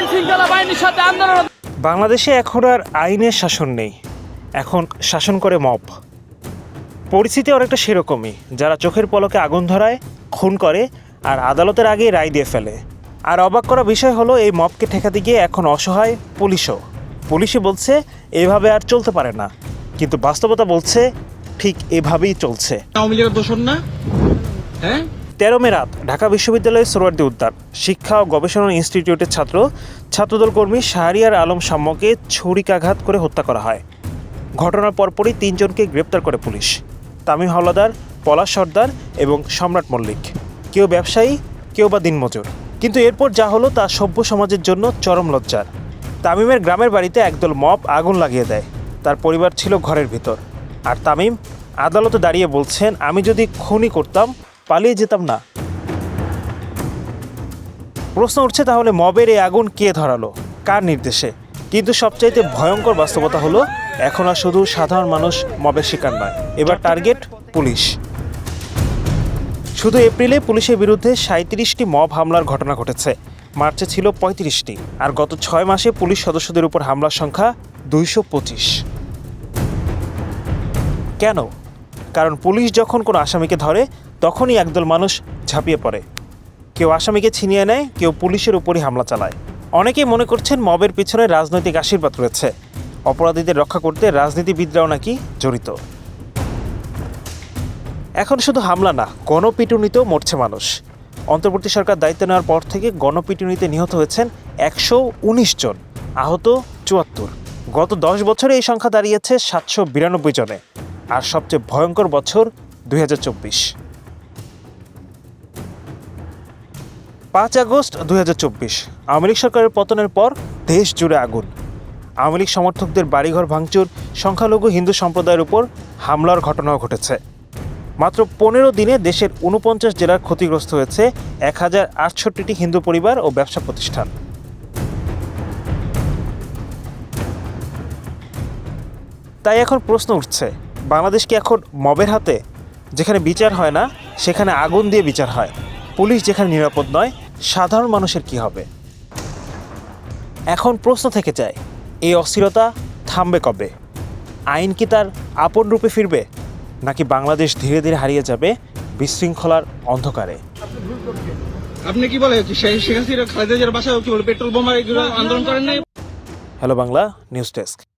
আইন শৃঙ্খলা বাহিনীর সাথে আন্দোলন। বাংলাদেশে এখন আর আইনের শাসন নেই। এখন শাসন করে মব। পরিস্থিতি অনেকটা সেরকমই। যারা চোখের পলকে আগুন ধরায় খুন করে আর আদালতের আগে রায় দিয়ে ফেলে। আর অবাক করা বিষয় হলো এই মবকে ঠেকাতে গিয়ে এখন অসহায় পুলিশও। পুলিশই বলছে এভাবে আর চলতে পারে না। কিন্তু বাস্তবতা বলছে ঠিক এভাবেই চলছে। আওয়ামী লীগের দোষর না? হ্যাঁ? তেরো মে রাত ঢাকা বিশ্ববিদ্যালয়ের সোহরার্দি উদ্যান শিক্ষা ও গবেষণা ইনস্টিটিউটের ছাত্র, ছাত্রদল কর্মী শাহরিয়ার আলম সাম্যকে ছুরিকাঘাত করে হত্যা করা হয়। ঘটনার পরপরই তিনজনকে গ্রেপ্তার করে পুলিশ। তামিম হাওলাদার, পলাশ সর্দার এবং সম্রাট মল্লিক। কেউ ব্যবসায়ী, কেউ বা দিনমজুর। কিন্তু এরপর যা হলো তা সভ্য সমাজের জন্য চরম লজ্জার। তামিমের গ্রামের বাড়িতে একদল মপ আগুন লাগিয়ে দেয়। তার পরিবার ছিল ঘরের ভিতর। আর তামিম আদালতে দাঁড়িয়ে বলছেন, আমি যদি খুনি করতাম পালিয়ে যেতাম না। প্রশ্ন উঠছে তাহলে মবের এই আগুন কে ধরালো? কার নির্দেশে? কিন্তু সবচাইতে ভয়ঙ্কর বাস্তবতা হলো, এখন আর শুধু সাধারণ মানুষ মবের শিকার নয়। এবার টার্গেট পুলিশ। শুধু এপ্রিলে পুলিশের বিরুদ্ধে সাঁত্রিশটি মব হামলার ঘটনা ঘটেছে। মার্চে ছিল পঁয়ত্রিশটি, আর গত ছয় মাসে পুলিশ সদস্যদের উপর হামলার সংখ্যা দুইশো পঁচিশ। কেন? কারণ পুলিশ যখন কোনো আসামিকে ধরে, তখনই একদল মানুষ ঝাঁপিয়ে পড়ে। কেউ আসামিকে ছিনিয়ে নেয়, কেউ পুলিশের উপরই হামলা চালায়। অনেকেই মনে করছেন মবের পিছনে রাজনৈতিক আশীর্বাদ রয়েছে। অপরাধীদের রক্ষা করতে রাজনীতিবিদরাও নাকি জড়িত। এখন শুধু হামলা না, গণপিটুনিতেও মরছে মানুষ। অন্তর্বর্তী সরকার দায়িত্ব নেওয়ার পর থেকে গণপিটুনিতে নিহত হয়েছেন একশো উনিশ জন, আহত চুয়াত্তর। গত দশ বছরে এই সংখ্যা দাঁড়িয়েছে সাতশো বিরানব্বই জনে। আর সবচেয়ে ভয়ঙ্কর বছর দুই পাঁচ আগস্ট দুই হাজার চব্বিশ, আওয়ামী লীগ সরকারের পতনের পর দেশ জুড়ে আগুন। আওয়ামী লীগ সমর্থকদের বাড়িঘর ভাঙচুর, সংখ্যালঘু হিন্দু সম্প্রদায়ের উপর হামলার ঘটনাও ঘটেছে। মাত্র পনেরো দিনে দেশের উনপঞ্চাশ জেলার ক্ষতিগ্রস্ত হয়েছে এক হাজার আটষট্টিটি হিন্দু পরিবার ও ব্যবসা প্রতিষ্ঠান। তাই এখন প্রশ্ন উঠছে বাংলাদেশ কি এখন মবের হাতে? যেখানে বিচার হয় না সেখানে আগুন দিয়ে বিচার হয়। পুলিশ যেখানে নিরাপদ নয় সাধারণ মানুষের কি হবে? এখন প্রশ্ন থেকে যায় এই অস্থিরতা থামবে কবে? আইন কি তার আপন রূপে ফিরবে নাকি বাংলাদেশ ধীরে ধীরে হারিয়ে যাবে বিশৃঙ্খলার অন্ধকারে? আপনি কি বলে শেখ শেখ হাসিনা খালেদা জিয়ার বাসায় কি বলে পেট্রোল বোমার আন্দোলন করেন নাই? Hello Bangla news desk.